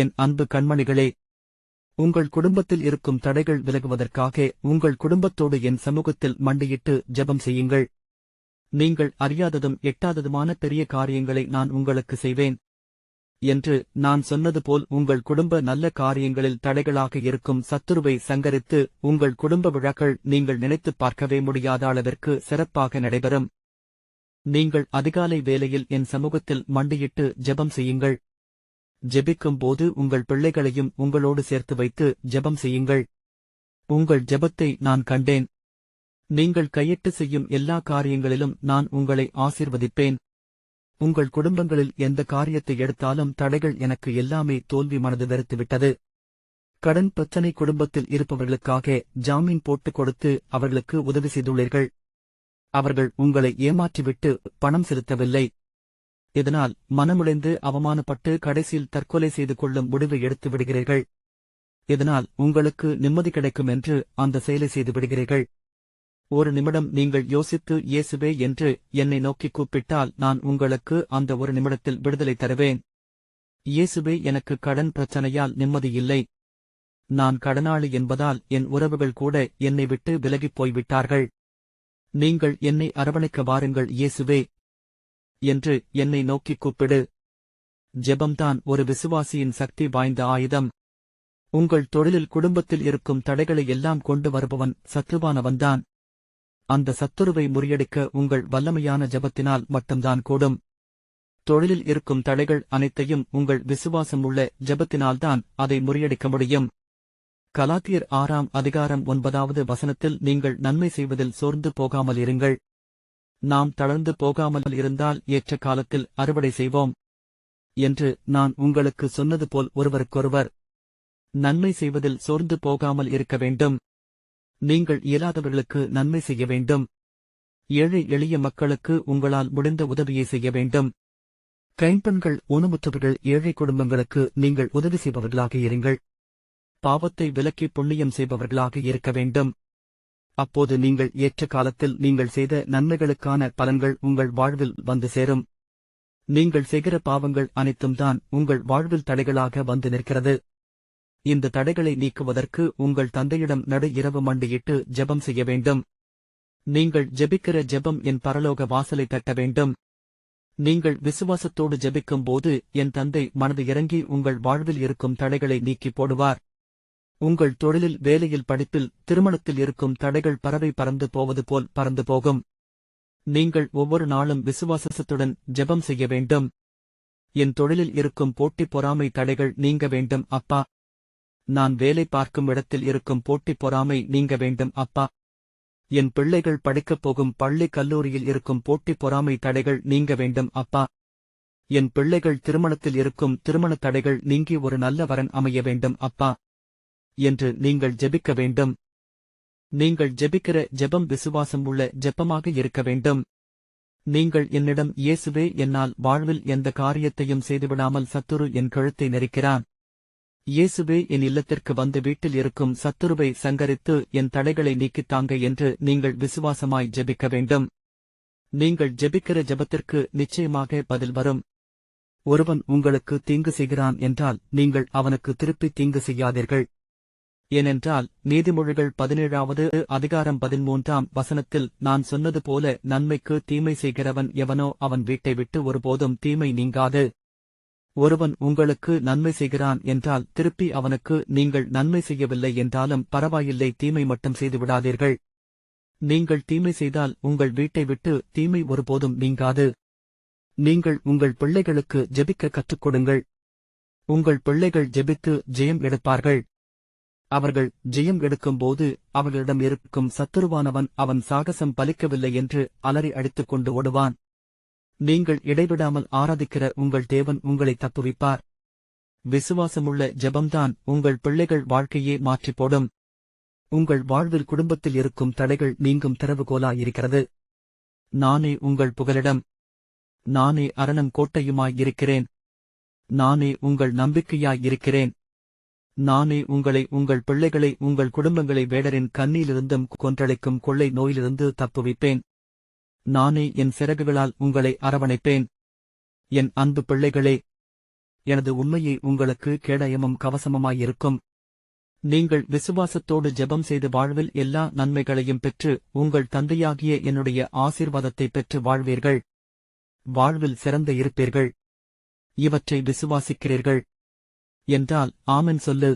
என் அன்பு கண்மணிகளே உங்கள் குடும்பத்தில் இருக்கும் தடைகள் விலகுவதற்காக உங்கள் குடும்பத்தோடு என் சமூகத்தில் மண்டியிட்டு ஜெபம் செய்யுங்கள். நீங்கள் அறியாததும் எட்டாததுமான பெரிய காரியங்களை நான் உங்களுக்கு செய்வேன் என்று நான் சொன்னது போல் உங்கள் குடும்ப நல்ல காரியங்களில் தடைகளாக இருக்கும் சத்துருவை சங்கரித்து உங்கள் குடும்ப விழாக்கள் நீங்கள் நினைத்துப் பார்க்கவே முடியாத அளவிற்கு சிறப்பாக நடைபெறும். நீங்கள் அதிகாலை வேளையில் என் சமூகத்தில் மண்டியிட்டு ஜெபம் செய்யுங்கள். ஜெபிக்கும் போது உங்கள் பிள்ளைகளையும் உங்களோடு சேர்த்து வைத்து ஜெபம் செய்யுங்கள். உங்கள் ஜெபத்தை நான் கண்டேன். நீங்கள் கையிட்டு செய்யும் எல்லா காரியங்களிலும் நான் உங்களை ஆசிர்வதிப்பேன். உங்கள் குடும்பங்களில் எந்த காரியத்தை எடுத்தாலும் தடைகள் எனக்கு எல்லாமே தோல்வி மனது வெறுத்துவிட்டது. கடன் பிரச்சனை குடும்பத்தில் இருப்பவர்களுக்காக ஜாமீன் போட்டுக் கொடுத்து அவர்களுக்கு உதவி செய்துள்ளீர்கள். அவர்கள் உங்களை ஏமாற்றிவிட்டு பணம் செலுத்தவில்லை. இதனால் மனமுடைந்து அவமானப்பட்டு கடைசியில் தற்கொலை செய்து கொள்ளும் முடிவை எடுத்து விடுகிறீர்கள். இதனால் உங்களுக்கு நிம்மதி கிடைக்கும் என்று அந்த செயலை செய்து விடுகிறீர்கள். ஒரு நிமிடம் நீங்கள் யோசித்து இயேசுவே என்று என்னை நோக்கி கூப்பிட்டால் நான் உங்களுக்கு அந்த ஒரு நிமிடத்தில் விடுதலை தருவேன். இயேசுவே எனக்கு கடன் பிரச்சனையால் நிம்மதி இல்லை. நான் கடனாளி என்பதால் என் உறவுகள் கூட என்னை விட்டு விலகிப் போய்விட்டார்கள். நீங்கள் என்னை அரவணைக்க வாருங்கள் இயேசுவே என்று என்னை நோக்கி கூப்பிடு. ஜெபம்தான் ஒரு விசுவாசியின் சக்தி வாய்ந்த ஆயுதம். உங்கள் தொழிலில் குடும்பத்தில் இருக்கும் தடைகளை எல்லாம் கொண்டு வருபவன் சத்துருவானவன்தான். அந்த சத்துருவை முறியடிக்க உங்கள் வல்லமையான ஜபத்தினால் மட்டும்தான் கூடும். தொழிலில் இருக்கும் தடைகள் அனைத்தையும் உங்கள் விசுவாசம் உள்ள ஜபத்தினால்தான் அதை முறியடிக்க முடியும். கலாத்தியர் ஆறாம் அதிகாரம் ஒன்பதாவது வசனத்தில் நீங்கள் நன்மை செய்வதில் சோர்ந்து போகாமல் இருங்கள். நாம் தளர்ந்து போகாமல் இருந்தால் ஏற்ற காலத்தில் அறுவடை செய்வோம் என்று நான் உங்களுக்கு சொன்னது போல் ஒருவருக்கொருவர் நன்மை செய்வதில் சோர்ந்து போகாமல் இருக்க வேண்டும். நீங்கள் இயலாதவர்களுக்கு நன்மை செய்ய வேண்டும். ஏழை எளிய மக்களுக்கு உங்களால் முடிந்த உதவியை செய்ய வேண்டும். கைம்பெண்கள் ஊனமுற்றவர்கள் ஏழை குடும்பங்களுக்கு நீங்கள் உதவி செய்பவர்களாக இருங்கள். பாவத்தை விலக்கி புண்ணியம் செய்பவர்களாக இருக்க வேண்டும். அப்போது நீங்கள் ஏற்ற காலத்தில் நீங்கள் செய்த நன்மைகளுக்கான பலன்கள் உங்கள் வாழ்வில் வந்து சேரும். நீங்கள் செய்கிற பாவங்கள் அனைத்தும் தான் உங்கள் வாழ்வில் தடைகளாக வந்து நிற்கிறது. இந்த தடைகளை நீக்குவதற்கு உங்கள் தந்தையிடம் நடு இரவு மண்டியிட்டு ஜெபம் செய்ய வேண்டும். நீங்கள் ஜெபிக்கிற ஜெபம் என் பரலோக வாசலை தட்ட வேண்டும். நீங்கள் விசுவாசத்தோடு ஜெபிக்கும் போது என் தந்தை மனது இறங்கி உங்கள் வாழ்வில் இருக்கும் தடைகளை நீக்கி போடுவார். உங்கள் தொழிலில் வேலையில் படிப்பில் திருமணத்தில் இருக்கும் தடைகள் பறவை பறந்து போவது போல் பறந்து போகும். நீங்கள் ஒவ்வொரு நாளும் விசுவாசத்துடன் ஜெபம் செய்ய வேண்டும். என் தொழிலில் இருக்கும் போட்டி பொறாமை தடைகள் நீங்க வேண்டும் அப்பா. நான் வேலை பார்க்கும் இடத்தில் இருக்கும் போட்டி பொறாமை நீங்க வேண்டும் அப்பா. என் பிள்ளைகள் படிக்கப் போகும் பள்ளி கல்லூரியில் இருக்கும் போட்டி பொறாமை தடைகள் நீங்க வேண்டும் அப்பா. என் பிள்ளைகள் திருமணத்தில் இருக்கும் திருமணத் தடைகள் நீங்கி ஒரு நல்ல வரன் அமைய வேண்டும் அப்பா. என்று நீங்கள் ஜெபிக்க வேண்டும். நீங்கள் ஜெபிக்கிற ஜெபம் விசுவாசம் உள்ள ஜெபமாக இருக்க வேண்டும். நீங்கள் என்னிடம் இயேசுவே என்னால் வாழ்வில் எந்த காரியத்தையும் செய்துவிடாமல் சத்துரு என் கழுத்தை நெரிக்கிறான். இயேசுவே என் இல்லத்திற்கு வந்து வீட்டில் இருக்கும் சத்துருவை சங்கரித்து என் தடைகளை நீக்கித்தாங்க என்று நீங்கள் விசுவாசமாய் ஜெபிக்க வேண்டும். நீங்கள் ஜெபிக்கிற ஜெபத்திற்கு நிச்சயமாக பதில் வரும். ஒருவன் உங்களுக்கு தீங்கு செய்கிறான் என்றால் நீங்கள் அவனுக்கு திருப்பி தீங்கு செய்யாதீர்கள். ஏனென்றால் நீதிமொழிகள் பதினேழாவது அதிகாரம் பதிமூன்றாம் வசனத்தில் நான் சொன்னது போல நன்மைக்கு தீமை செய்கிறவன் எவனோ அவன் வீட்டை விட்டு ஒருபோதும் தீமை நீங்காது. ஒருவன் உங்களுக்கு நன்மை செய்கிறான் என்றால் திருப்பி அவனுக்கு நீங்கள் நன்மை செய்யவில்லை என்றாலும் பரவாயில்லை தீமை மட்டும் செய்துவிடாதீர்கள் நீங்கள் தீமை செய்தால் உங்கள் வீட்டை விட்டு தீமை ஒருபோதும் நீங்காது. நீங்கள் உங்கள் பிள்ளைகளுக்கு ஜெபிக்க கற்றுக் கொடுங்கள். உங்கள் பிள்ளைகள் ஜெபித்து ஜெயம் எடுப்பார்கள். அவர்கள் ஜெயம் எடுக்கும்போது அவர்களிடம் இருக்கும் சத்துருவானவன் அவன் சாகசம் பலிக்கவில்லை என்று அலறி அடித்துக் கொண்டு ஓடுவான். நீங்கள் இடைவிடாமல் ஆராதிக்கிற உங்கள் தேவன் உங்களை தப்புவிப்பார். விசுவாசமுள்ள ஜெபம்தான் உங்கள் பிள்ளைகள் வாழ்க்கையே மாற்றிப் போடும் உங்கள் வாழ்வில் குடும்பத்தில் இருக்கும் தடைகள் நீங்கும் திறவுகோலாயிருக்கிறது நானே உங்கள் புகலிடம். நானே அரணம் கோட்டையுமாயிருக்கிறேன் நானே உங்கள் நம்பிக்கையாயிருக்கிறேன் நானே உங்களை உங்கள் பிள்ளைகளை உங்கள் குடும்பங்களை வேடரின் கண்ணியிலிருந்தும் கொன்றளிக்கும் கொள்ளை நோயிலிருந்து தப்புவிப்பேன். நானே என் சிறகுகளால் உங்களை அரவணைப்பேன். என் அன்பு பிள்ளைகளே எனது உண்மையை உங்களுக்கு கேடயமும் கவசமுமாயிருக்கும். நீங்கள் விசுவாசத்தோடு ஜெபம் செய்து வாழ்வில் எல்லா நன்மைகளையும் பெற்று உங்கள் தந்தையாகிய என்னுடைய ஆசீர்வாதத்தை பெற்று வாழ்வீர்கள். வாழ்வில் சிறந்த இருப்பீர்கள். இவற்றை விசுவாசிக்கிறீர்கள். என்றால் ஆமென் சொல்லு.